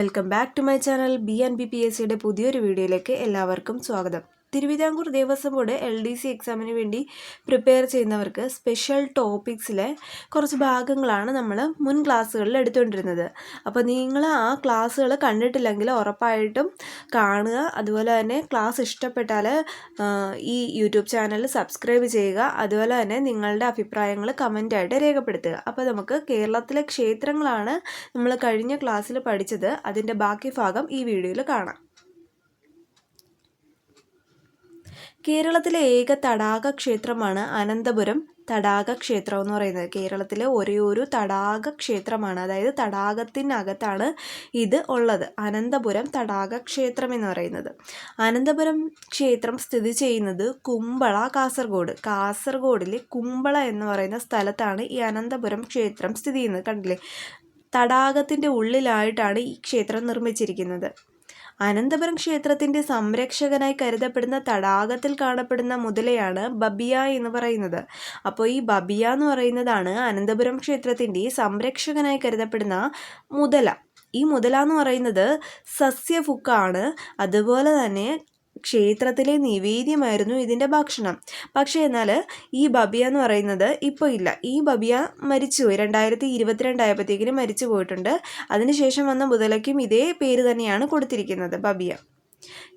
Welcome back to my channel B and B P S സിയുടെ പുതിയൊരു വീഡിയോയിലേക്ക് എല്ലാവർക്കും സ്വാഗതം. Thiruvithamkoor Devaswom board L D C എക്സാമിന് വേണ്ടി പ്രിപ്പയർ ചെയ്യുന്നവർക്ക് സ്പെഷ്യൽ ടോപ്പിക്സിലെ കുറച്ച് ഭാഗങ്ങളാണ് നമ്മൾ മുൻ ക്ലാസ്സുകളിൽ എടുത്തുകൊണ്ടിരുന്നത്. അപ്പോൾ നിങ്ങൾ ആ ക്ലാസ്സുകൾ കണ്ടിട്ടില്ലെങ്കിൽ ഉറപ്പായിട്ടും കാണുക. അതുപോലെ തന്നെ ക്ലാസ് ഇഷ്ടപ്പെട്ടാൽ ഈ യൂട്യൂബ് ചാനൽ സബ്സ്ക്രൈബ് ചെയ്യുക. അതുപോലെ തന്നെ നിങ്ങളുടെ അഭിപ്രായങ്ങൾ കമന്റായിട്ട് രേഖപ്പെടുത്തുക. അപ്പോൾ നമുക്ക് കേരളത്തിലെ ക്ഷേത്രങ്ങളാണ് നമ്മൾ കഴിഞ്ഞ ക്ലാസ്സിൽ പഠിച്ചത്. അതിന്റെ ബാക്കി ഭാഗം ഈ വീഡിയോയിൽ കാണാം. കേരളത്തിലെ ഏക തടാക ക്ഷേത്രമാണ് അനന്തപുരം തടാക ക്ഷേത്രം എന്ന് പറയുന്നത്. കേരളത്തിലെ ഒരേ ഒരു തടാക ക്ഷേത്രമാണ്. അതായത് തടാകത്തിനകത്താണ് ഇത് ഉള്ളത്. അനന്തപുരം തടാക ക്ഷേത്രം എന്ന് പറയുന്നത്. അനന്തപുരം ക്ഷേത്രം സ്ഥിതി ചെയ്യുന്നത് കുമ്പള കാസർഗോഡ്. കാസർഗോഡിലെ കുമ്പള എന്ന് പറയുന്ന സ്ഥലത്താണ് ഈ അനന്തപുരം ക്ഷേത്രം സ്ഥിതി ചെയ്യുന്നത്. കണ്ടില്ലേ? തടാകത്തിന്റെ ഉള്ളിലായിട്ടാണ് ഈ ക്ഷേത്രം നിർമ്മിച്ചിരിക്കുന്നത്. അനന്തപുരം ക്ഷേത്രത്തിന്റെ സംരക്ഷകനായി കരുതപ്പെടുന്ന തടാകത്തിൽ കാണപ്പെടുന്ന മുതലയാണ് ബബിയ എന്ന് പറയുന്നത്. അപ്പോൾ ഈ ബബിയ എന്ന് പറയുന്നതാണ് അനന്തപുരം ക്ഷേത്രത്തിന്റെ സംരക്ഷകനായി കരുതപ്പെടുന്ന മുതല. ഈ മുതല എന്ന് പറയുന്നത് സസ്യഫുക്കാണ്. അതുപോലെ തന്നെ ക്ഷേത്രത്തിലെ നിവേദ്യമായിരുന്നു ഇതിന്റെ ഭക്ഷണം. പക്ഷേ എന്നാൽ ഈ ബബിയ എന്ന് പറയുന്നത് ഇപ്പോൾ ഇല്ല. ഈ ബബിയ മരിച്ചുപോയി. രണ്ടായിരത്തി ഇരുപത്തിരണ്ടായപ്പോഴത്തേക്കിന് മരിച്ചു പോയിട്ടുണ്ട് അതിനുശേഷം വന്ന മുതലയ്ക്കും ഇതേ പേര് തന്നെയാണ് കൊടുത്തിരിക്കുന്നത് ബബിയ.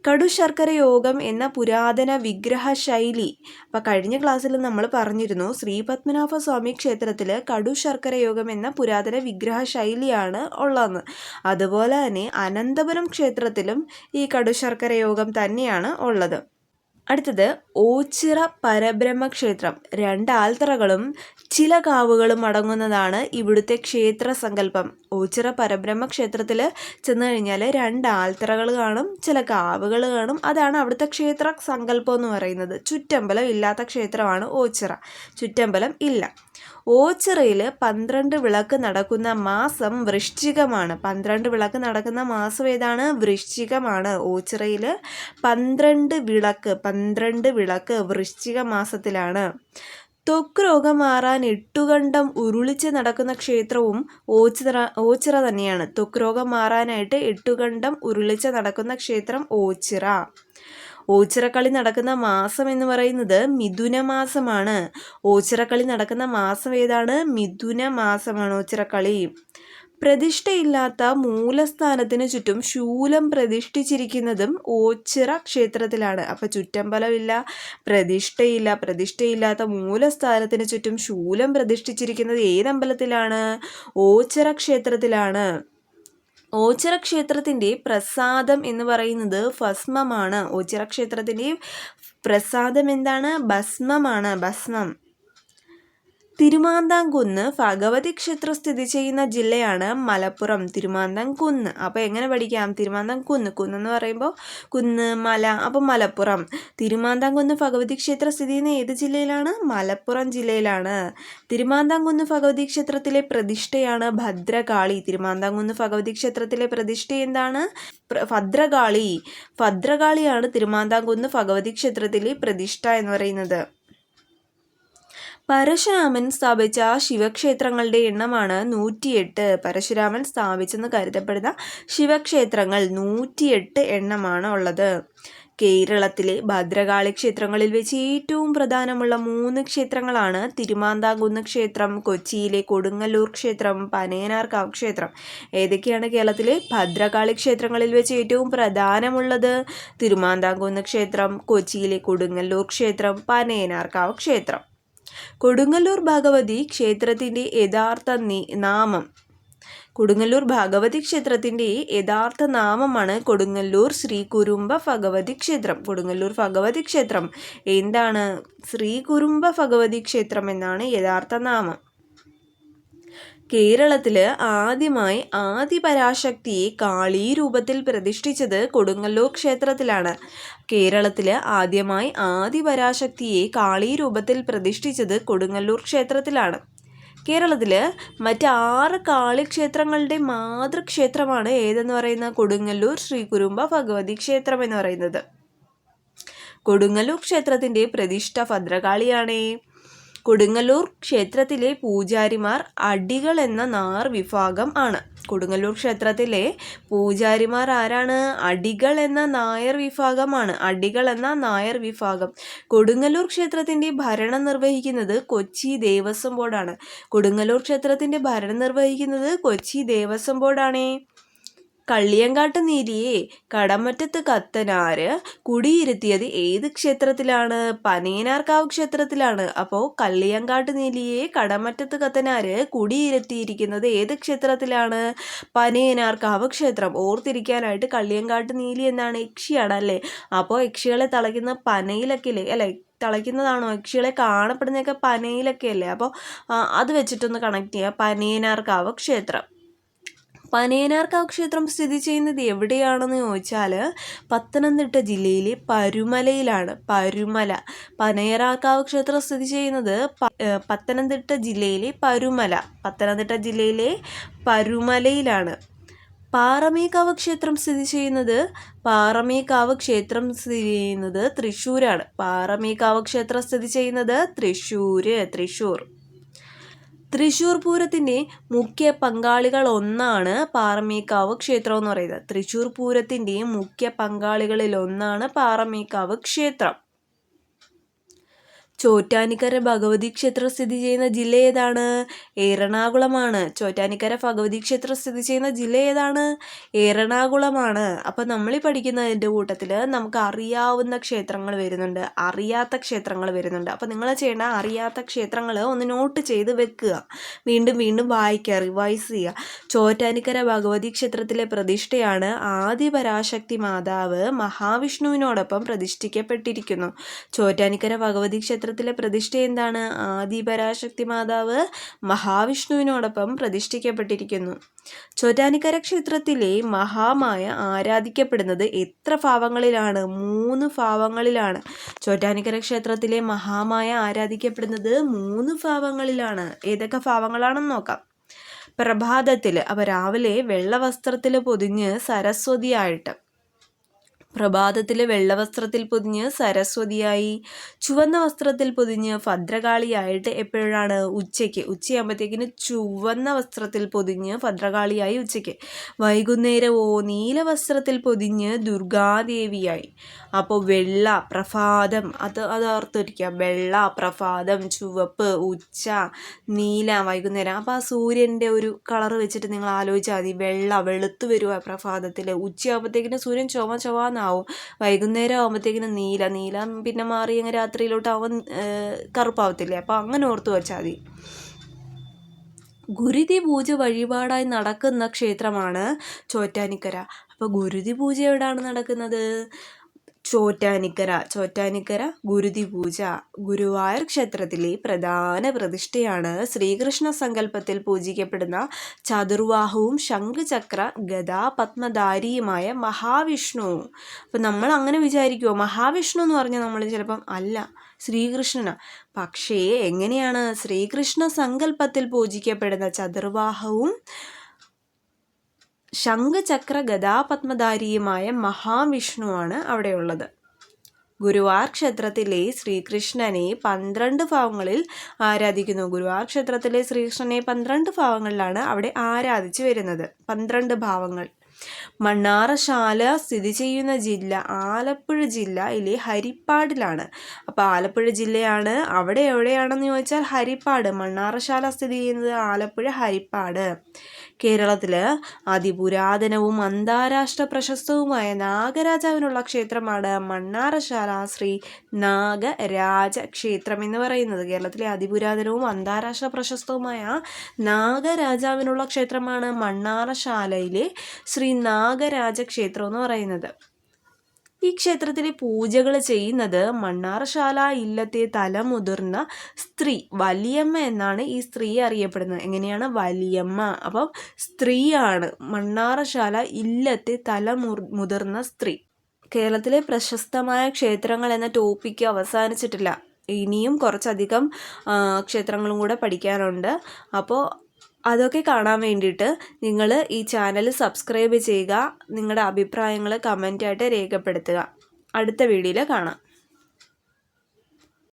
കടു ശർക്കര യോഗം എന്ന പുരാതന വിഗ്രഹ ശൈലി അപ്പം കഴിഞ്ഞ ക്ലാസ്സിൽ നമ്മൾ പറഞ്ഞിരുന്നു ശ്രീ പത്മനാഭ സ്വാമി ക്ഷേത്രത്തിൽ കടു ശർക്കര യോഗം എന്ന പുരാതന വിഗ്രഹ ശൈലിയാണ് ഉള്ളതെന്ന്. അതുപോലെ തന്നെ അനന്തപുരം ക്ഷേത്രത്തിലും ഈ കടു ശർക്കര യോഗം തന്നെയാണ് ഉള്ളത്. അടുത്തത് ഓച്ചിറ പരബ്രഹ്മ ക്ഷേത്രം രണ്ട് ആൽത്തറകളും ചില കാവുകളും അടങ്ങുന്നതാണ് ഇവിടുത്തെ ക്ഷേത്ര സങ്കല്പം ഓച്ചിറ പരബ്രഹ്മ ക്ഷേത്രത്തിൽ ചെന്ന് കഴിഞ്ഞാൽ രണ്ട് ആൽത്തറകൾ കാണും ചില കാവുകൾ കാണും. അതാണ് അവിടുത്തെ ക്ഷേത്ര സങ്കല്പം എന്ന് പറയുന്നത്. ചുറ്റമ്പലം ഇല്ലാത്ത ക്ഷേത്രമാണ് ഓച്ചിറ. ചുറ്റമ്പലം ഇല്ല. ഓച്ചിറയിൽ പന്ത്രണ്ട് വിളക്ക് നടക്കുന്ന മാസം വൃശ്ചികമാണ്. പന്ത്രണ്ട് വിളക്ക് നടക്കുന്ന മാസം ഏതാണ്? വൃശ്ചികമാണ്. ഓച്ചിറയിൽ പന്ത്രണ്ട് വിളക്ക് പന്ത്രണ്ട് വിളക്ക് വൃശ്ചിക മാസത്തിലാണ്. ത്വക്ക് രോഗം മാറാൻ എട്ടുകണ്ടം ഉരുളിച്ച് നടക്കുന്ന ക്ഷേത്രവും ഓച്ചിറ ഓച്ചിറ തന്നെയാണ്. ത്വക്ക് രോഗം മാറാനായിട്ട് എട്ടുകണ്ടം ഉരുളിച്ച് നടക്കുന്ന ക്ഷേത്രം ഓച്ചിറ. ഓച്ചിറക്കളി നടക്കുന്ന മാസം എന്ന് പറയുന്നത് മിഥുന മാസമാണ്. ഓച്ചിറക്കളി നടക്കുന്ന മാസം ഏതാണ്? മിഥുന മാസമാണ് ഓച്ചിറക്കളി. പ്രതിഷ്ഠയില്ലാത്ത മൂലസ്ഥാനത്തിന് ചുറ്റും ശൂലം പ്രതിഷ്ഠിച്ചിരിക്കുന്നതും ഓച്ചിറ ക്ഷേത്രത്തിലാണ്. അപ്പം ചുറ്റമ്പലമില്ല പ്രതിഷ്ഠയില്ല പ്രതിഷ്ഠയില്ലാത്ത മൂലസ്ഥാനത്തിന് ചുറ്റും ശൂലം പ്രതിഷ്ഠിച്ചിരിക്കുന്നത് ഏതമ്പലത്തിലാണ്? ഓച്ചിറ ക്ഷേത്രത്തിലാണ്. ഓച്ചിറ ക്ഷേത്രത്തിന്റെ പ്രസാദം എന്ന് പറയുന്നത് ഭസ്മമാണ്. ഓച്ചിറ ക്ഷേത്രത്തിന്റെ പ്രസാദം എന്താണ്? ഭസ്മമാണ്. ഭസ്മം. തിരുമാന്താംകുന്ന് ഭഗവതി ക്ഷേത്രം സ്ഥിതി ചെയ്യുന്ന ജില്ലയാണ് മലപ്പുറം. തിരുമാന്താംകുന്ന്. അപ്പോൾ എങ്ങനെ പഠിക്കാം? തിരുമാന്താംകുന്ന്. കുന്ന് എന്ന് പറയുമ്പോൾ കുന്ന് മല അപ്പോൾ മലപ്പുറം. തിരുമാന്താംകുന്ന് ഭഗവതി ക്ഷേത്രം സ്ഥിതി ചെയ്യുന്ന ഏത് ജില്ലയിലാണ്? മലപ്പുറം ജില്ലയിലാണ്. തിരുമാന്താംകുന്ന് ഭഗവതി ക്ഷേത്രത്തിലെ പ്രതിഷ്ഠയാണ് ഭദ്രകാളി. തിരുമാന്താംകുന്ന് ഭഗവതി ക്ഷേത്രത്തിലെ പ്രതിഷ്ഠ എന്താണ്? ഭദ്രകാളി. ഭദ്രകാളിയാണ് തിരുമാന്താംകുന്ന് ഭഗവതി ക്ഷേത്രത്തിലെ പ്രതിഷ്ഠ എന്ന് പറയുന്നത്. പരശുരാമൻ സ്ഥാപിച്ച ശിവക്ഷേത്രങ്ങളുടെ എണ്ണമാണ് നൂറ്റിയെട്ട്. പരശുരാമൻ സ്ഥാപിച്ചെന്ന് കരുതപ്പെടുന്ന ശിവക്ഷേത്രങ്ങൾ നൂറ്റിയെട്ട് എണ്ണമാണ് ഉള്ളത്. കേരളത്തിലെ ഭദ്രകാളി ക്ഷേത്രങ്ങളിൽ വെച്ച് ഏറ്റവും പ്രധാനമുള്ള മൂന്ന് ക്ഷേത്രങ്ങളാണ് തിരുമാന്താകുന്ന് ക്ഷേത്രം കൊച്ചിയിലെ കൊടുങ്ങല്ലൂർ ക്ഷേത്രം പനയനാർക്കാവ് ക്ഷേത്രം. ഏതൊക്കെയാണ് കേരളത്തിലെ ഭദ്രകാളി ക്ഷേത്രങ്ങളിൽ വെച്ച് ഏറ്റവും പ്രധാനമുള്ളത്? തിരുമാന്താകുന്ന് ക്ഷേത്രം കൊച്ചിയിലെ കൊടുങ്ങല്ലൂർ ക്ഷേത്രം പനയനാർക്കാവ് ക്ഷേത്രം. കൊടുങ്ങല്ലൂർ ഭഗവതി ക്ഷേത്രത്തിന്റെ യഥാർത്ഥ നാമം. കൊടുങ്ങല്ലൂർ ഭഗവതി ക്ഷേത്രത്തിന്റെ യഥാർത്ഥ നാമമാണ് കൊടുങ്ങല്ലൂർ ശ്രീ കുരുമ്പ ഭഗവതി ക്ഷേത്രം. കൊടുങ്ങല്ലൂർ ഭഗവതി ക്ഷേത്രം. എന്താണ് ശ്രീ കുരുമ്പ ഭഗവതി ക്ഷേത്രം എന്നാണ് യഥാർത്ഥ നാമം. കേരളത്തിൽ ആദ്യമായി ആദിപരാശക്തിയെ കാളി രൂപത്തിൽ പ്രതിഷ്ഠിച്ചത് കൊടുങ്ങല്ലൂർ ക്ഷേത്രത്തിലാണ്. കേരളത്തിൽ ആദ്യമായി ആദിപരാശക്തിയെ കാളി രൂപത്തിൽ പ്രതിഷ്ഠിച്ചത് കൊടുങ്ങല്ലൂർ ക്ഷേത്രത്തിലാണ്. കേരളത്തിൽ മറ്റാറ് കാളിക്ഷേത്രങ്ങളുടെ മാതൃക്ഷേത്രമാണ് ഏതെന്ന് പറയുന്ന കൊടുങ്ങല്ലൂർ ശ്രീ കുരുമ്പ ഭഗവതി ക്ഷേത്രം എന്ന് പറയുന്നത്. കൊടുങ്ങല്ലൂർ ക്ഷേത്രത്തിന്റെ പ്രതിഷ്ഠ ഭദ്രകാളിയാണേ. കൊടുങ്ങല്ലൂർ ക്ഷേത്രത്തിലെ പൂജാരിമാർ അടികൾ എന്ന നാർ വിഭാഗം ആണ്. കൊടുങ്ങല്ലൂർ ക്ഷേത്രത്തിലെ പൂജാരിമാർ ആരാണ്? അടികൾ എന്ന നായർ വിഭാഗമാണ് അടികൾ എന്ന നായർ വിഭാഗം. കൊടുങ്ങല്ലൂർ ക്ഷേത്രത്തിന്റെ ഭരണം നിർവഹിക്കുന്നത് കൊച്ചി ദേവസ്വം ബോർഡാണ്. കൊടുങ്ങല്ലൂർ ക്ഷേത്രത്തിന്റെ ഭരണം നിർവഹിക്കുന്നത് കൊച്ചി ദേവസ്വം ബോർഡാണേ. കള്ളിയങ്കാട്ട് നീലിയെ കടമറ്റത്ത് കത്തനാര് കുടിയിരുത്തിയത് ഏത് ക്ഷേത്രത്തിലാണ്? പനയനാർക്കാവ് ക്ഷേത്രത്തിലാണ്. അപ്പോൾ കള്ളിയങ്കാട്ട് നീലിയെ കടമറ്റത്ത് കത്തനാര് കുടിയിരുത്തിയിരിക്കുന്നത് ഏത് ക്ഷേത്രത്തിലാണ്? പനയനാർക്കാവ് ക്ഷേത്രം. ഓർത്തിരിക്കാനായിട്ട് കള്ളിയങ്കാട്ട് നീലി എന്നാണ് യക്ഷിയാണ് അല്ലേ? അപ്പോൾ യക്ഷികളെ തളയ്ക്കുന്ന പനയിലൊക്കെ അല്ലേ? തളയ്ക്കുന്നതാണോ? യക്ഷികളെ കാണപ്പെടുന്നതൊക്കെ പനയിലൊക്കെ അല്ലേ? അപ്പോൾ അത് വെച്ചിട്ടൊന്ന് കണക്ട് ചെയ്യുക പനയനാർക്കാവ് ക്ഷേത്രം. പനയനാർക്കാവ് ക്ഷേത്രം സ്ഥിതി ചെയ്യുന്നത് എവിടെയാണെന്ന് ചോദിച്ചാൽ പത്തനംതിട്ട ജില്ലയിലെ പരുമലയിലാണ്. പരുമല. പനയനാർക്കാവ് ക്ഷേത്രം സ്ഥിതി ചെയ്യുന്നത് പത്തനംതിട്ട ജില്ലയിലെ പരുമല. പത്തനംതിട്ട ജില്ലയിലെ പരുമലയിലാണ്. പാറമേക്കാവ് ക്ഷേത്രം സ്ഥിതി ചെയ്യുന്നത് പാറമേക്കാവ് ക്ഷേത്രം സ്ഥിതി ചെയ്യുന്നത് തൃശ്ശൂരാണ്. പാറമേക്കാവ് ക്ഷേത്രം സ്ഥിതി ചെയ്യുന്നത് തൃശ്ശൂർ തൃശ്ശൂർ. തൃശ്ശൂർ പൂരത്തിന്റെ മുഖ്യ പങ്കാളികൾ ഒന്നാണ് പാറമേക്കാവ് ക്ഷേത്രം എന്ന് പറയുന്നത്. തൃശ്ശൂർ പൂരത്തിന്റെ മുഖ്യ പങ്കാളികളിൽ ഒന്നാണ് പാറമേക്കാവ് ക്ഷേത്രം. ചോറ്റാനിക്കര ഭഗവതി ക്ഷേത്രം സ്ഥിതി ചെയ്യുന്ന ജില്ല ഏതാണ്? എറണാകുളമാണ്. ചോറ്റാനിക്കര ഭഗവതി ക്ഷേത്രം സ്ഥിതി ചെയ്യുന്ന ജില്ല ഏതാണ്? എറണാകുളമാണ്. അപ്പം നമ്മൾ പഠിക്കുന്നതിന്റെ കൂട്ടത്തിൽ നമുക്ക് അറിയാവുന്ന ക്ഷേത്രങ്ങൾ വരുന്നുണ്ട്. അറിയാത്ത ക്ഷേത്രങ്ങൾ വരുന്നുണ്ട്. അപ്പം നിങ്ങൾ ചെയ്യേണ്ട അറിയാത്ത ക്ഷേത്രങ്ങൾ ഒന്ന് നോട്ട് ചെയ്ത് വെക്കുക. വീണ്ടും വീണ്ടും വായിക്കുക റിവൈസ് ചെയ്യുക. ചോറ്റാനിക്കര ഭഗവതി ക്ഷേത്രത്തിലെ പ്രതിഷ്ഠയാണ് ആദിപരാശക്തി മാതാവ് മഹാവിഷ്ണുവിനോടൊപ്പം പ്രതിഷ്ഠിക്കപ്പെട്ടിരിക്കുന്നു. ചോറ്റാനിക്കര ഭഗവതി ക്ഷേത്ര ക്ഷേത്രത്തിലെ പ്രതിഷ്ഠ എന്താണ്? ആദിപരാശക്തി മാതാവ് മഹാവിഷ്ണുവിനോടൊപ്പം പ്രതിഷ്ഠിക്കപ്പെട്ടിരിക്കുന്നു. ചോറ്റാനിക്കര ക്ഷേത്രത്തിലെ മഹാമായ ആരാധിക്കപ്പെടുന്നത് എത്ര ഭാവങ്ങളിലാണ്? മൂന്ന് ഭാവങ്ങളിലാണ്. ചോറ്റാനിക്കര ക്ഷേത്രത്തിലെ മഹാമായ ആരാധിക്കപ്പെടുന്നത് മൂന്ന് ഭാവങ്ങളിലാണ്. ഏതൊക്കെ ഭാവങ്ങളാണെന്ന് നോക്കാം. പ്രഭാതത്തിൽ അവ രാവിലെ വെള്ള വസ്ത്രത്തിൽ പൊതിഞ്ഞ് സരസ്വതിയായിട്ട് പ്രഭാതത്തിൽ വെള്ളവസ്ത്രത്തിൽ പൊതിഞ്ഞ് സരസ്വതിയായി ചുവന്ന വസ്ത്രത്തിൽ പൊതിഞ്ഞ് ഭദ്രകാളിയായിട്ട് എപ്പോഴാണ് ഉച്ചയ്ക്ക്? ഉച്ചയാകുമ്പോഴത്തേക്കിന് ചുവന്ന വസ്ത്രത്തിൽ പൊതിഞ്ഞ് ഭദ്രകാളിയായി ഉച്ചയ്ക്ക്. വൈകുന്നേരമോ നീല വസ്ത്രത്തിൽ പൊതിഞ്ഞ് ദുർഗാദേവിയായി. അപ്പോൾ വെള്ള പ്രഭാതം അത് അത് ഓർത്തിരിക്കുക വെള്ള പ്രഭാതം ചുവപ്പ് ഉച്ച നീല വൈകുന്നേരം. അപ്പോൾ ആ സൂര്യന്റെ ഒരു കളർ വെച്ചിട്ട് നിങ്ങൾ ആലോചിച്ചാൽ മതി. വെള്ള വെളുത്ത് വരുക പ്രഭാതത്തിൽ ഉച്ചയാകുമ്പോഴത്തേക്കിന് സൂര്യൻ ചുവ ചുവന്നാവും വൈകുന്നേരം ആകുമ്പോഴത്തേക്കിനും നീല നീല പിന്നെ മാറി അങ്ങ് രാത്രിയിലോട്ടാവും കറുപ്പാവത്തില്ലേ? അപ്പോൾ അങ്ങനെ ഓർത്ത് വെച്ചാൽ മതി. ഗുരുതി പൂജ വഴിപാടായി നടക്കുന്ന ക്ഷേത്രമാണ് ചോറ്റാനിക്കര. അപ്പോൾ ഗുരുതി പൂജ എവിടെയാണ് നടക്കുന്നത്? ചോറ്റാനിക്കര ചോറ്റാനിക്കര ഗുരുതി പൂജ ഗുരുവായൂർ ക്ഷേത്രത്തിലെ പ്രധാന പ്രതിഷ്ഠയാണ് ശ്രീകൃഷ്ണ സങ്കല്പത്തിൽ പൂജിക്കപ്പെടുന്ന ചതുർവാഹവും ശംഖുചക്ര ഗദാ പത്മധാരിയുമായ മഹാവിഷ്ണു. അപ്പം നമ്മൾ അങ്ങനെ വിചാരിക്കുമോ മഹാവിഷ്ണു എന്ന് പറഞ്ഞാൽ നമ്മൾ ചിലപ്പം അല്ല ശ്രീകൃഷ്ണനാണ് പക്ഷേ എങ്ങനെയാണ് ശ്രീകൃഷ്ണ സങ്കല്പത്തിൽ പൂജിക്കപ്പെടുന്ന ചതുർവാഹവും ശംഖചക്ര ഗതാപത്മധാരിയുമായ മഹാവിഷ്ണുവാണ് അവിടെയുള്ളത്. ഗുരുവാർ ക്ഷേത്രത്തിലെ ശ്രീകൃഷ്ണനെ പന്ത്രണ്ട് ഭാവങ്ങളിൽ ആരാധിക്കുന്നു. ഗുരുവാർ ക്ഷേത്രത്തിലെ ശ്രീകൃഷ്ണനെ പന്ത്രണ്ട് ഭാവങ്ങളിലാണ് അവിടെ ആരാധിച്ചു വരുന്നത്. പന്ത്രണ്ട് ഭാവങ്ങൾ. മണ്ണാറശാല സ്ഥിതി ചെയ്യുന്ന ജില്ല ആലപ്പുഴ ജില്ലയിലെ ഹരിപ്പാടിലാണ്. അപ്പോൾ ആലപ്പുഴ ജില്ലയാണ്. അവിടെ എവിടെയാണെന്ന് ചോദിച്ചാൽ ഹരിപ്പാട്. മണ്ണാറശാല സ്ഥിതി ചെയ്യുന്നത് ആലപ്പുഴ ഹരിപ്പാട്. കേരളത്തിൽ അതിപുരാതനവും അന്താരാഷ്ട്ര പ്രശസ്തവുമായ നാഗരാജാവിനുള്ള ക്ഷേത്രമാണ് മണ്ണാറശാല ശ്രീ നാഗരാജ ക്ഷേത്രം എന്ന് പറയുന്നത്. കേരളത്തിലെ അതിപുരാതനവും അന്താരാഷ്ട്ര പ്രശസ്തവുമായ നാഗരാജാവിനുള്ള ക്ഷേത്രമാണ് മണ്ണാറശാലയിലെ ശ്രീ നാഗരാജ ക്ഷേത്രം എന്ന് പറയുന്നത്. ഈ ക്ഷേത്രത്തിൽ പൂജകൾ ചെയ്യുന്നത് മണ്ണാറശാല ഇല്ലത്തെ തലമുതിർന്ന സ്ത്രീ വലിയമ്മ എന്നാണ് ഈ സ്ത്രീ അറിയപ്പെടുന്നത്. എങ്ങനെയാണ്? വലിയമ്മ. അപ്പം സ്ത്രീയാണ് മണ്ണാറശാല ഇല്ലത്തെ തല മുതിർന്ന സ്ത്രീ. കേരളത്തിലെ പ്രശസ്തമായ ക്ഷേത്രങ്ങൾ എന്ന ടോപ്പിക്ക് അവസാനിച്ചിട്ടില്ല. ഇനിയും കുറച്ചധികം ക്ഷേത്രങ്ങളും കൂടെ പഠിക്കാനുണ്ട്. അപ്പോൾ അതൊക്കെ കാണാൻ വേണ്ടിയിട്ട് നിങ്ങൾ ഈ ചാനൽ സബ്സ്ക്രൈബ് ചെയ്യുക നിങ്ങളുടെ അഭിപ്രായങ്ങൾ കമന്റായിട്ട് രേഖപ്പെടുത്തുക. അടുത്ത വീഡിയോയിൽ കാണാം.